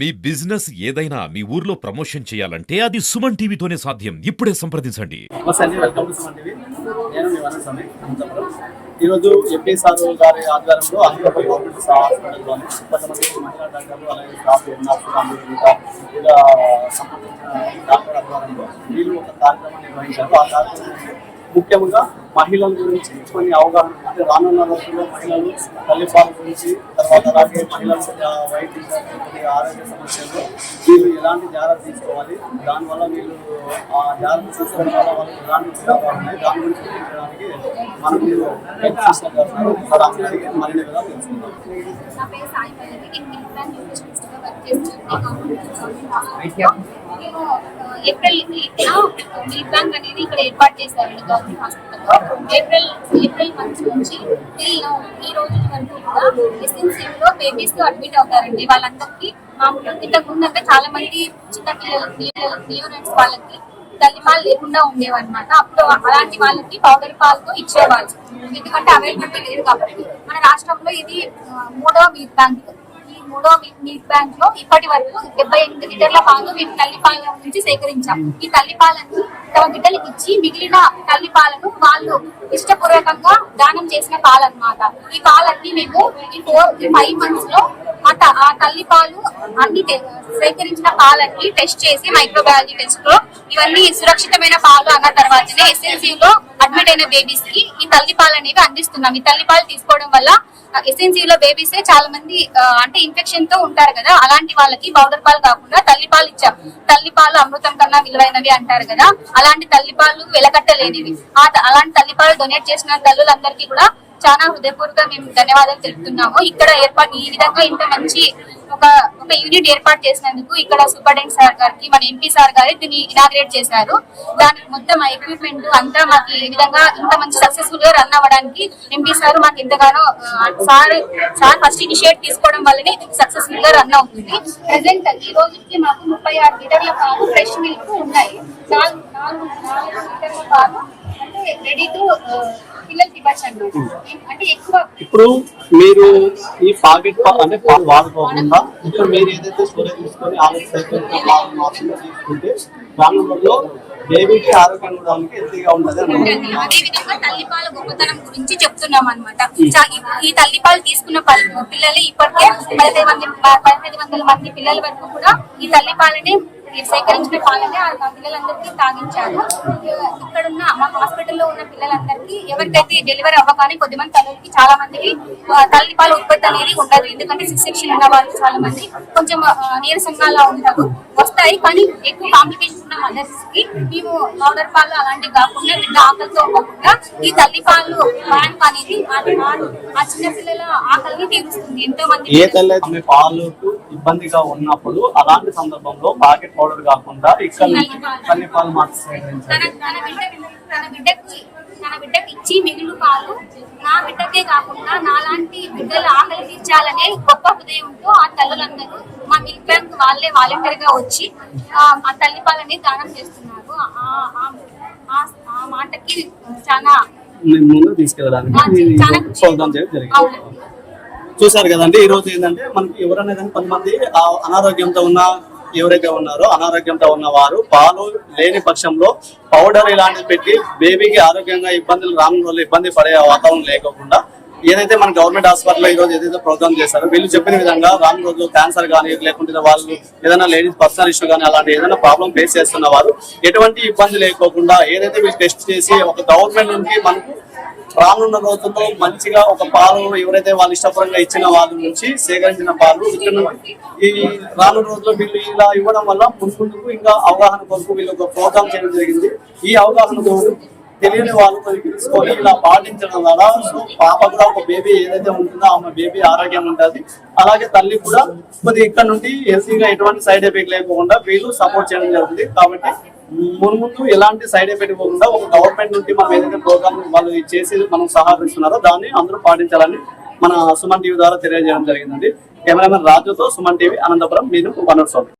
మీ business ఏదైనా మీ ఊర్లో promotion చేయాలంటే అది సుమన్ టీవీతోనే సాధ్యం. ఇప్పుడే సంప్రదించండి. ఈరోజు ఎంపీ సార్ గారి ఆధ్వర్యంలో అందులో గవర్నమెంట్ హాస్పిటల్లోని కొంతమంది మహిళా డాక్టర్లు అలాగే స్టాఫ్ నర్సులు ఇంకా ఇలా డాక్టర్ ఆధ్వర్యంలో వీళ్ళు ఒక కార్యక్రమం నిర్వహించారు. ఆ కార్యక్రమం ముఖ్యంగా మహిళల గురించి కొన్ని అవగాహన అంటే రానున్న రోజుల్లో మహిళలు తల్లిపాల గురించి తర్వాత అలాగే మహిళల వైద్య ఆరోగ్య సమస్యలు వీళ్ళు ఎలాంటి జాగ్రత్త తీసుకోవాలి? దానివల్ల వీళ్ళు ఆ జాగ్రత్త తీసుకోవడం వల్ల వాళ్ళకి ఎలాంటి ఉపయోగాలు ఉన్నాయి? దాని గురించి తెలియజేయడానికి మనం మీరు సిస్టర్ గారు అందరికీ మరిన్ని విధాలు తెలుసుకుందాం. ఏప్రిల్ మిల్క్ బ్యాంక్ అనేది ఇక్కడ ఏర్పాటు చేశారండి గవర్నమెంట్ హాస్పిటల్లో ఏప్రిల్ ఏప్రిల్ మంత్ నుంచి ఈ రోజు వరకు కూడా ఎస్ఎన్సీలో బేబీస్ అడ్మిట్ అవుతారండి వాళ్ళందరికీ మామూలుగా ఇంతకు ముందు చాలా మంది చిన్న పిల్లలు పిల్లలు న్యూరెన్స్ వాళ్ళకి తల్లిపాలు లేకుండా ఉండేవన్నమాట అప్పుడు అలాంటి వాళ్ళకి పౌడర్ పాలతో ఇచ్చేవాళ్ళు ఎందుకంటే అవైలబిలిటీ లేదు కాబట్టి మన రాష్ట్రంలో ఇది మూడవ మీట్ బ్యాంక్ మూడో మిల్క్ బ్యాంక్లో ఇప్పటి వరకు డెబ్బై ఎనిమిది లీటర్ల పాలు మేము తల్లిపాల నుంచి సేకరించాం. ఈ తల్లిపాలను తమ బిడ్డలకు ఇచ్చి మిగిలిన తల్లిపాలను వాళ్ళు ఇష్టపూర్వకంగా దానం చేసిన పాలన్నమాట. ఈ పాలన్నీ మేము ఈ ఫోర్ ఫైవ్ మంత్స్లో ఆ ఆ తల్లి పాలు అన్ని సేకరించిన పాలన్నీ టెస్ట్ చేసి మైక్రోబయాలజీ టెస్ట్లో ఇవన్నీ సురక్షితమైన పాలు అన్న తర్వాతనే ఎస్ఎన్సీ లో అడ్మిట్ అయిన బేబీస్కి ఈ తల్లి పాలు అనేవి అందిస్తున్నాం. ఈ తల్లి పాలు తీసుకోవడం వల్ల ఎస్ఎన్సీ లో బేబీస్ చాలా మంది అంటే ఇన్ఫెక్షన్తో ఉంటారు కదా అలాంటి వాళ్ళకి పౌడర్ పాలు కాకుండా తల్లి పాలు ఇచ్చాం. తల్లి పాలు అమృతం కన్నా విలువైనవి అంటారు కదా అలాంటి తల్లి పాలు వెలకట్టలేనివి. అలాంటి తల్లి పాలు డొనేట్ చేసిన తల్లులందరికీ కూడా చాలా హృదయపూర్వక మేము ధన్యవాదాలు తెలుపుతున్నాము. ఇక్కడ ఏర్పాటు ఈ విధంగా ఇంత మంచి ఒక ఒక యూనిట్ ఏర్పాటు చేసినందుకు ఇక్కడ సూపరింటెండెంట్ సార్ గారికి మన ఎంపీ సార్ గారి దీన్ని ఇనాగ్రేట్ చేశారు. దానికి మొత్తం ఎక్విప్మెంట్ అంతా మాకు ఈ విధంగా ఇంత మంచి సక్సెస్ఫుల్గా రన్ అవ్వడానికి ఎంపీ సార్ మాకు ఎంతగానో సార్ సార్ ఫస్ట్ ఇనిషియేట్ తీసుకోవడం వల్లనే సక్సెస్ఫుల్గా రన్ అవుతుంది. ప్రెసెంట్ ఈ రోజుకి మాకు ముప్పై ఆరు లీటర్ల పాలు ఫ్రెష్ మిల్క్ ఉన్నాయి. నాలుగు నాలుగు నాలుగు లీటర్ల పాలు అంటే రెడీ టు పిల్లలకి ఇవ్వచ్చు అన్నమాట అంటే ఎక్కువ ఇప్పుడు మీరు ఈ పాకెట్ అంటే పాలు వాడుకోకుండా ఇప్పుడు మీరు ఏదైతే స్టోరేజ్ తీసుకొని తీసుకుంటే దానివల్ల బేబీకి ఆరోగ్యం ఉండడానికి హెల్తీగా ఉంటుంది. అదే విధంగా తల్లిపాల గొప్పతనం గురించి చెప్తున్నాం అనమాట ఈ తల్లిపాలు తీసుకున్న పల్- పిల్లలు ఇప్పటికే పదిహేను వందల మంది పిల్లల వరకు కూడా ఈ తల్లిపాలని సేకరించిన పాలనే ఆ పిల్లలందరికీ తాగించారు. ఇక్కడ ఉన్న మా హాస్పిటల్లో ఉన్న పిల్లలందరికీ ఎవరికైతే డెలివరీ అవ్వగానే కొద్దిమంది తల్లికి చాలా మందికి తల్లిపాల ఉత్పత్తి అనేది ఉండదు. ఎందుకంటే సిక్స్ సెక్షన్ ఉన్న వాళ్ళు చాలా మంది కొంచెం ఆ, నీరసంగా అలా ఉంటారు వస్తాయి కానీ ఎక్కువ కాంప్లికేషన్ ఉన్న మదర్స్కి మేము పౌడర్ పాలు అలాంటివి కాకుండా బిడ్డ ఆకలితో పోకుండా ఈ తల్లి పాలు బ్యాంక్ అనేది ఆ చిన్న పిల్లల ఆకలిని తీరుస్తుంది. ఎంతో మంది ఏ తల్లి ఇబ్బందిగా ఉన్నప్పుడు అలాంటి సందర్భంలో పాకెట్ పౌడర్ కాకుండా ఇక్కడ తల్లి పాలు. మాత్రం తన బిడ్డకి ఇచ్చి మిగులు పాలు. నా బిడ్డకే కాకుండా నాలాంటి బిడ్డల ఆకలి తీర్చాలనే గొప్ప హృదయంతో ఆ తల్లులందరూ మా మిల్క్ బ్యాంక్ వాళ్ళే వాలంటీర్గా వచ్చి ఆ తల్లి పాలని దానం చేస్తున్నారు. ఆ- మాటకి చాలా ముందు తీసుకెళ్ళడానికి చూసారు కదండి ఈ రోజు ఏంటంటే మనకి ఎవరైనా కానీ కొంతమంది అనారోగ్యంతో ఉన్న ఎవరైతే ఉన్నారో అనారోగ్యంతో ఉన్న వారు పాలు లేని పక్షంలో పౌడర్ ఇలాంటివి పెట్టి బేబీకి ఆరోగ్యంగా ఇబ్బందులు రాని వల్ల ఇబ్బంది పడే వాతావరణం లేకుండా ఏదైతే మన గవర్నమెంట్ హాస్పిటల్లో ఈ రోజు ఏదైతే ప్రోగ్రామ్ చేశారో వీళ్ళు చెప్పిన విధంగా రాను రోజు క్యాన్సర్ కానీ లేకుంటే వాళ్ళు ఏదైనా లేడీస్ పర్సనల్ ఇష్యూ కానీ అలాంటి ఏదైనా ప్రాబ్లం ఫేస్ చేస్తున్న వారు ఎటువంటి ఇబ్బంది లేకోకుండా ఏదైతే వీళ్ళు టెస్ట్ చేసి ఒక గవర్నమెంట్ నుంచి మనకు రానున్న రోజుల్లో మంచిగా ఒక పాలు ఎవరైతే వాళ్ళు ఇష్టపరంగా ఇచ్చిన వాళ్ళ నుంచి సేకరించిన పాలు ఈ రానున్న రోజుల్లో వీళ్ళు ఇలా ఇవ్వడం వల్ల ముందు ముందుకు ఇంకా అవగాహన కొరకు వీళ్ళు ఒక ప్రోగ్రామ్ చేయడం జరిగింది. ఈ అవగాహన కొరకు తెలియని వాళ్ళు తెలుసుకొని ఇలా పాటించడం ద్వారా సో పాప కూడా ఒక బేబీ ఏదైతే ఉంటుందో ఆమె బేబీ ఆరోగ్యం ఉంటుంది. అలాగే తల్లి కూడా కొద్దిగా ఇక్కడ నుండి హెల్తీగా ఎటువంటి సైడ్ ఎఫెక్ట్ లేకుండా వీళ్ళు సపోర్ట్ చేయడం జరుగుతుంది. కాబట్టి ముందు ఎలాంటి సైడ్ ఎఫెక్ట్ పోకుండా ఒక గవర్నమెంట్ నుండి మనం ఏదైతే ప్రోగ్రామ్ వాళ్ళు చేసి మనం సహకరిస్తున్నారో దాన్ని అందరూ పాటించాలని మన సుమన్ టీవీ ద్వారా తెలియజేయడం జరిగిందండి. కెమెరామెన్ రాజుతో సుమన్ టీవీ అనంతపురం మీరు వనర్ స్వామి.